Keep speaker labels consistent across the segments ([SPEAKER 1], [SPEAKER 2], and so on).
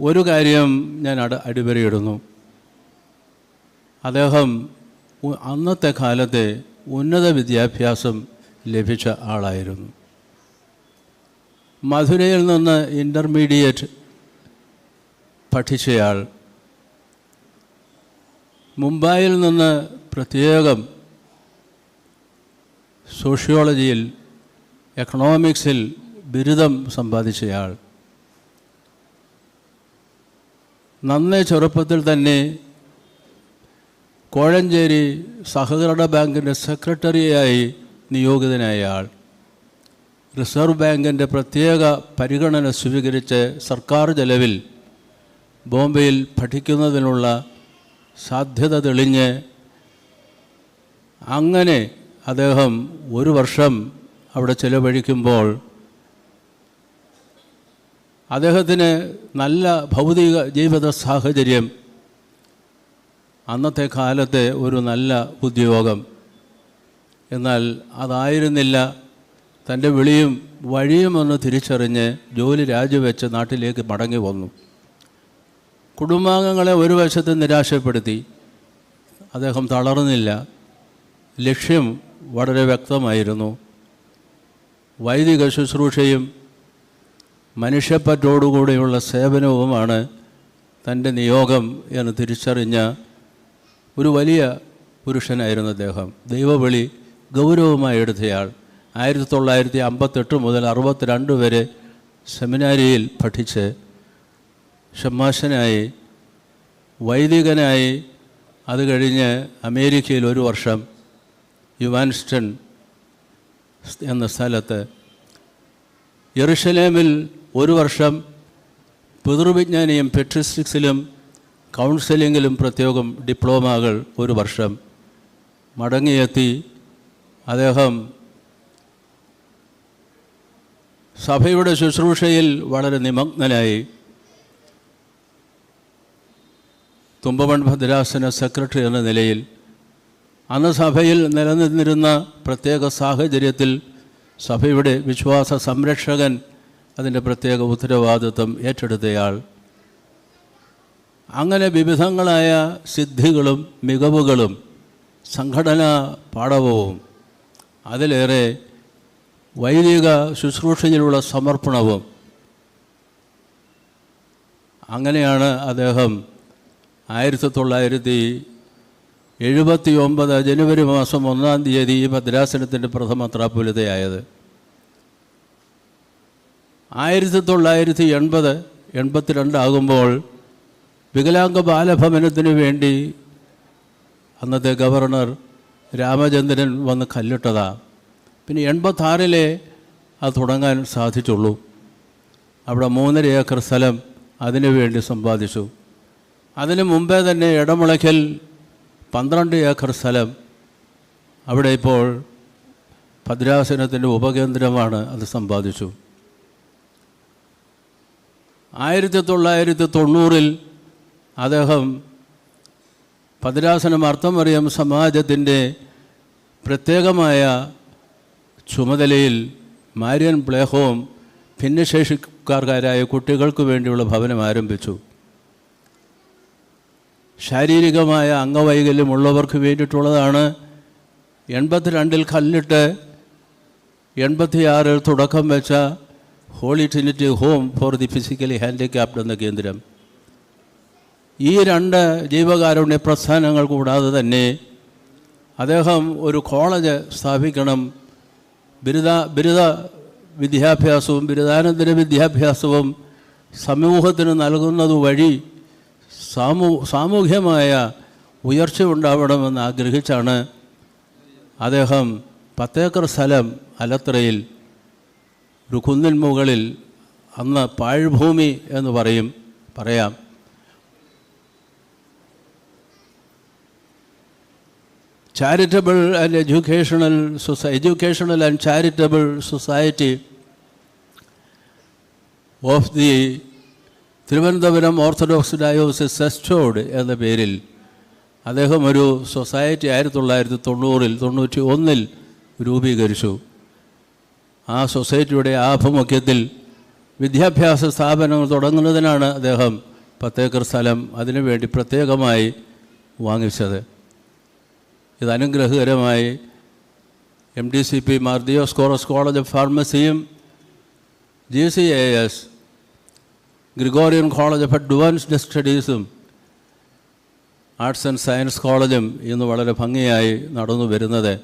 [SPEAKER 1] ഒരു കാര്യം ഞാൻ അട അടിവരയിടുന്നു. അദ്ദേഹം അന്നത്തെ കാലത്തെ ഉന്നത വിദ്യാഭ്യാസം ലഭിച്ച ആളായിരുന്നു. മധുരയിൽ നിന്ന് ഇന്റർമീഡിയറ്റ് പഠിച്ചയാൾ മുംബൈയിൽ നിന്ന് പ്രത്യേകം സോഷ്യോളജിയിൽ എക്കണോമിക്സിൽ ബിരുദം സമ്പാദിച്ചയാൾ നന്നേ ചെറുപ്പത്തിൽ തന്നെ കോഴഞ്ചേരി സഹകരണ ബാങ്കിന്റെ സെക്രട്ടറിയായി നിയോഗിതനായ ആൾ. റിസർവ് ബാങ്കിന്റെ പ്രത്യേക പരിഗണന സ്വീകരിച്ച് സർക്കാർ ചെലവിൽ ബോംബെയിൽ പഠിക്കുന്നതിനുള്ള സാധ്യത തെളിഞ്ഞ് അങ്ങനെ അദ്ദേഹം ഒരു വർഷം അവിടെ ചെലവഴിക്കുമ്പോൾ അദ്ദേഹത്തിന് നല്ല ഭൗതിക ജീവിത സാഹചര്യം. അന്നത്തെ കാലത്തെ ഒരു നല്ല ഉദ്യോഗം. എന്നാൽ അതായിരുന്നില്ല. തന്റെ വിളിയും വഴിയുമെന്ന് തിരിച്ചറിഞ്ഞ് ജോലി രാജിവെച്ച് നാട്ടിലേക്ക് മടങ്ങി വന്നു. കുടുംബാംഗങ്ങളെ ഒരു വശത്ത് നിരാശപ്പെടുത്തി. അദ്ദേഹം തളർന്നില്ല. ലക്ഷ്യം വളരെ വ്യക്തമായിരുന്നു. വൈദിക ശുശ്രൂഷയും മനുഷ്യപ്പറ്റോടുകൂടിയുള്ള സേവനവുമാണ് തന്റെ നിയോഗം എന്ന് തിരിച്ചറിഞ്ഞ ഒരു വലിയ പുരുഷനായിരുന്നു അദ്ദേഹം. ദൈവവിളി ഗൗരവമായി എടുത്തയാൾ. ആയിരത്തി തൊള്ളായിരത്തി അമ്പത്തെട്ട് മുതൽ അറുപത്തിരണ്ട് വരെ സെമിനാരിയിൽ പഠിച്ച് ഷമ്മാശനായി വൈദികനായി. അത് കഴിഞ്ഞ് അമേരിക്കയിൽ ഒരു വർഷം യുവാൻസ്റ്റൺ എന്ന സ്ഥലത്ത്. യെറുഷലേമിൽ ഒരു വർഷം പിതൃവിജ്ഞാനിയും പെട്രിസ്റ്റിക്സിലും കൗൺസിലിങ്ങിലും പ്രത്യേകം ഡിപ്ലോമകൾ ഒരു വർഷം മടങ്ങിയെത്തി അദ്ദേഹം സഭയുടെ ശുശ്രൂഷയിൽ വളരെ നിമഗ്നനായി. തുമ്പമൺ ഭദ്രാസന സെക്രട്ടറി എന്ന നിലയിൽ അന്ന് സഭയിൽ നിലനിന്നിരുന്ന പ്രത്യേക സാഹചര്യത്തിൽ സഭയുടെ വിശ്വാസ സംരക്ഷകൻ അതിന്റെ പ്രത്യേക ഉത്തരവാദിത്വം ഏറ്റെടുത്തയാൾ. അങ്ങനെ വിവിധങ്ങളായ സിദ്ധികളും മികവുകളും സംഘടനാ പാഠവും അതിലേറെ വൈദിക ശുശ്രൂഷയിലുള്ള സമർപ്പണവും. അങ്ങനെയാണ് അദ്ദേഹം ആയിരത്തി തൊള്ളായിരത്തി എഴുപത്തി ഒമ്പത് ജനുവരി മാസം ഒന്നാം തീയതി ഈ ഭദ്രാസനത്തിന്റെ പ്രഥമ ത്രാപ്പുലിതയായത് ആയിരത്തി തൊള്ളായിരത്തി എൺപത് എൺപത്തിരണ്ടാകുമ്പോൾ വികലാംഗ ബാലഭവനത്തിനു വേണ്ടി അന്നത്തെ ഗവർണർ രാമചന്ദ്രൻ വന്ന് കല്ലിട്ടതാ. പിന്നെ എൺപത്താറിലെ അത് തുടങ്ങാൻ സാധിച്ചുള്ളൂ. അവിടെ മൂന്നര ഏക്കർ സ്ഥലം അതിനു വേണ്ടി സമ്പാദിച്ചു. അതിനു മുമ്പേ തന്നെ ഇടമുളയ്ക്കൽ പന്ത്രണ്ട് ഏക്കർ സ്ഥലം അവിടെ ഇപ്പോൾ ഭദ്രാസനത്തിന്റെ ഉപകേന്ദ്രമാണ് അത് സമ്പാദിച്ചു. ആയിരത്തി തൊള്ളായിരത്തി തൊണ്ണൂറിൽ അദ്ദേഹം പതിരാസനം അർത്ഥമറിയം സമാജത്തിന്റെ പ്രത്യേകമായ ചുമതലയിൽ മാര്യൻ പ്ലേഹോം ഭിന്നശേഷിക്കാർക്കാരായ കുട്ടികൾക്ക് വേണ്ടിയുള്ള ഭവനം ആരംഭിച്ചു. ശാരീരികമായ അംഗവൈകല്യമുള്ളവർക്ക് വേണ്ടിയിട്ടുള്ളതാണ്. എൺപത്തിരണ്ടിൽ കല്ലിട്ട് എൺപത്തിയാറിൽ തുടക്കം വെച്ച holy trinity home for the physically handicapped എന്ന കേന്ദ്രം. ഈ രണ്ട് ജീവകാരുണ്യ പ്രസ്ഥാനങ്ങൾ കൂടാതെ തന്നെ അദ്ദേഹം ഒരു കോളേജ് സ്ഥാപിക്കണം. ബിരുദ ബിരുദ വിദ്യാഭ്യാസവും ബിരുദാനന്തര വിദ്യാഭ്യാസവും സമൂഹത്തിന് നൽകുന്നത് വഴി സാമൂ സാമൂഹ്യമായ ഉയർച്ച ഉണ്ടാവണമെന്ന് ആഗ്രഹിച്ചാണ് അദ്ദേഹം പത്തേക്കർ സ്ഥലം അലത്രയിൽ ഒരു കുന്നിൻ മുകളിൽ അന്ന് പാഴ്ഭൂമി എന്ന് പറയും പറയാം. Charitable and educational society educational and charitable society of the Thiruvananthapuram orthodox diocese സെസ്റ്റോഡ് എന്ന പേരിൽ അദ്ദേഹം ഒരു സൊസൈറ്റി ആയിരത്തി തൊള്ളായിരത്തി തൊണ്ണൂറിൽ തൊണ്ണൂറ്റി ഒന്നിൽ രൂപീകരിച്ചു. ആ സൊസൈറ്റിയുടെ ആഭിമുഖ്യത്തിൽ വിദ്യാഭ്യാസ സ്ഥാപനങ്ങൾ തുടങ്ങുന്നതിനാണ് അദ്ദേഹം പത്തേക്കർ സ്ഥലം അതിനുവേണ്ടി പ്രത്യേകമായി വാങ്ങിച്ചത്. ഇത് M D C P മാർദിയോസ് chorus college of ഫാർമസിയും G C A S Gregorian college of advanced സ്റ്റഡീസും arts and science കോളേജും ഇന്ന് വളരെ ഭംഗിയായി നടന്നു വരുന്നത്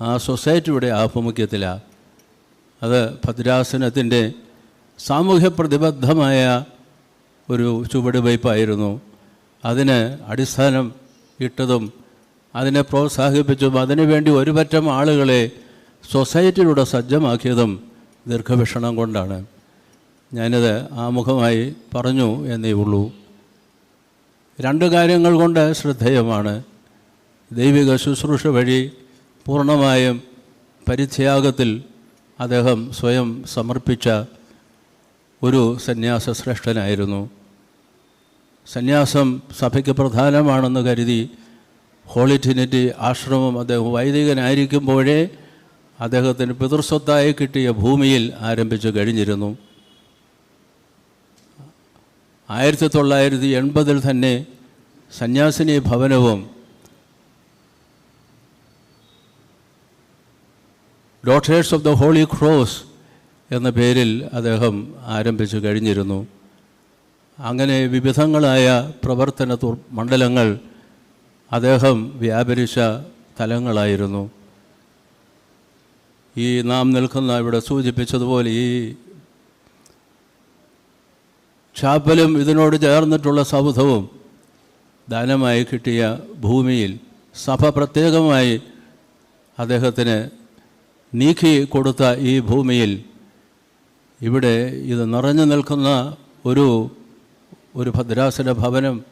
[SPEAKER 1] ആ സൊസൈറ്റിയുടെ ആഭിമുഖ്യത്തിലാണ് അത് ഭദ്രാസനത്തിന്റെ സാമൂഹ്യ പ്രതിബദ്ധമായ ഒരു ചുവടുവയ്പ്പായിരുന്നു അതിന് അടിസ്ഥാനം ഇട്ടതും അതിനെ പ്രോത്സാഹിപ്പിച്ചും അതിനുവേണ്ടി ഒരുപറ്റം ആളുകളെ സൊസൈറ്റിയിലൂടെ സജ്ജമാക്കിയതും ദീർഘവീക്ഷണം കൊണ്ടാണ്. ഞാനിത് ആമുഖമായി പറഞ്ഞു എന്നേ ഉള്ളൂ. രണ്ട് കാര്യങ്ങൾ കൊണ്ട് ശ്രദ്ധേയമാണ്. ദൈവിക ശുശ്രൂഷ വഴി പൂർണമായും പരിത്യാഗത്തിൽ അദ്ദേഹം സ്വയം സമർപ്പിച്ച ഒരു സന്യാസ ശ്രേഷ്ഠനായിരുന്നു സന്യാസം സഭയ്ക്ക് പ്രധാനമാണെന്ന് കരുതി ഹോളി ട്രിനിറ്റി ആശ്രമം അദ്ദേഹം വൈദികനായിരിക്കുമ്പോഴേ അദ്ദേഹത്തിന് പിതൃസ്വത്തായി കിട്ടിയ ഭൂമിയിൽ ആരംഭിച്ചു കഴിഞ്ഞിരുന്നു. ആയിരത്തി തൊള്ളായിരത്തി എൺപതിൽ തന്നെ സന്യാസിനി ഭവനവും daughters of the holy cross എന്ന പേരിൽ അദ്ദേഹം ആരംഭിച്ചു കഴിഞ്ഞിരുന്നു. അങ്ങനെ വിവിധങ്ങളായ പ്രവർത്തന മണ്ഡലങ്ങൾ അദ്ദേഹം വ്യാപരിച്ച തലങ്ങളായിരുന്നു. ഈ നാം നിൽക്കുന്ന ഇവിടെ സൂചിപ്പിച്ചതുപോലെ ഈ ചാപ്പലും ഇതിനോട് ചേർന്നിട്ടുള്ള സൗധവും ദാനമായി കിട്ടിയ ഭൂമിയിൽ സഭ പ്രത്യേകമായി അദ്ദേഹത്തിന് നീക്കി കൊടുത്ത ഈ ഭൂമിയിൽ ഇവിടെ ഇത് നിറഞ്ഞു നിൽക്കുന്ന ഒരു ഒരു ഭദ്രാസന ഭവനം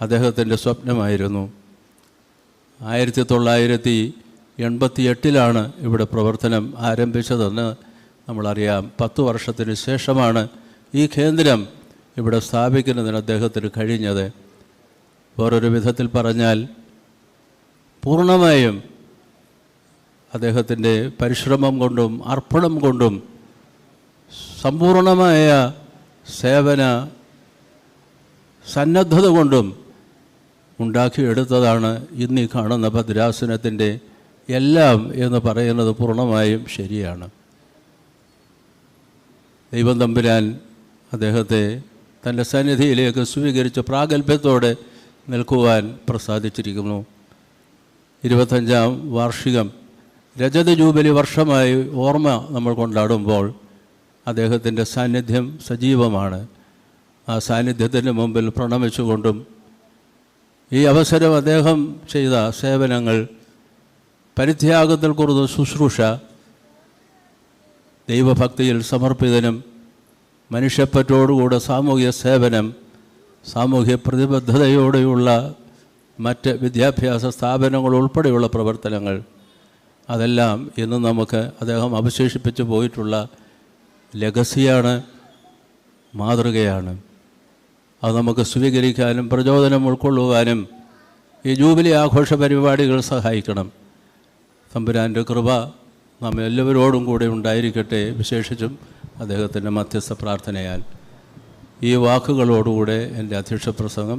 [SPEAKER 1] അദ്ദേഹത്തിന്റെ സ്വപ്നമായിരുന്നു. ആയിരത്തി തൊള്ളായിരത്തി എൺപത്തി എട്ടിലാണ് ഇവിടെ പ്രവർത്തനം ആരംഭിച്ചതെന്ന് നമ്മളറിയാം. പത്ത് വർഷത്തിന് ശേഷമാണ് ഈ കേന്ദ്രം ഇവിടെ സ്ഥാപിക്കുന്നതിന് അദ്ദേഹത്തിന് കഴിഞ്ഞത്. വേറൊരു വിധത്തിൽ പറഞ്ഞാൽ പൂർണമായും അദ്ദേഹത്തിന്റെ പരിശ്രമം കൊണ്ടും അർപ്പണം കൊണ്ടും സമ്പൂർണമായ സേവന സന്നദ്ധത കൊണ്ടും ഉണ്ടാക്കിയെടുത്തതാണ് ഇന്ന് കാണുന്ന ഭദ്രാസനത്തിന്റെ എല്ലാം എന്ന് പറയുന്നത് പൂർണമായും ശരിയാണ്. ദൈവം തമ്പുരാൻ അദ്ദേഹത്തെ തന്റെ സന്നിധിയിലേക്ക് സ്വീകരിച്ച് പ്രാഗൽഭ്യത്തോടെ നിൽക്കുവാൻ പ്രസാദിച്ചിരിക്കുന്നു. ഇരുപത്തഞ്ചാം വാർഷികം രജത ജൂബിലി വർഷമായി ഓർമ്മ നമ്മൾ കൊണ്ടാടുമ്പോൾ അദ്ദേഹത്തിന്റെ സാന്നിധ്യം സജീവമാണ്. ആ സാന്നിധ്യത്തിന് മുമ്പിൽ പ്രണമിച്ചുകൊണ്ടും ഈ അവസരം അദ്ദേഹം ചെയ്ത സേവനങ്ങൾ പരിത്യാഗത്തിൽ കുറിച്ച് ശുശ്രൂഷ ദൈവഭക്തിയിൽ സമർപ്പിതനും മനുഷ്യപ്പറ്റോടുകൂടെ സാമൂഹ്യ സേവനം സാമൂഹ്യ പ്രതിബദ്ധതയോടെയുള്ള മറ്റ് വിദ്യാഭ്യാസ സ്ഥാപനങ്ങൾ ഉൾപ്പെടെയുള്ള പ്രവർത്തനങ്ങൾ അതെല്ലാം ഇന്ന് നമുക്ക് അദ്ദേഹം അവശേഷിപ്പിച്ചു പോയിട്ടുള്ള ലഗസിയാണ് മാതൃകയാണ്. അത് നമുക്ക് സ്വീകരിക്കാനും പ്രചോദനം ഉൾക്കൊള്ളുവാനും ഈ ജൂബിലി ആഘോഷ പരിപാടികൾ സഹായിക്കണം. തമ്പുരാന്റെ കൃപ നാം എല്ലാവരോടും കൂടെ ഉണ്ടായിരിക്കട്ടെ വിശേഷിച്ചും അദ്ദേഹത്തിന്റെ മധ്യസ്ഥ പ്രാർത്ഥനയാൽ. ഈ വാക്കുകളോടുകൂടെ എന്റെ അധ്യക്ഷ പ്രസംഗം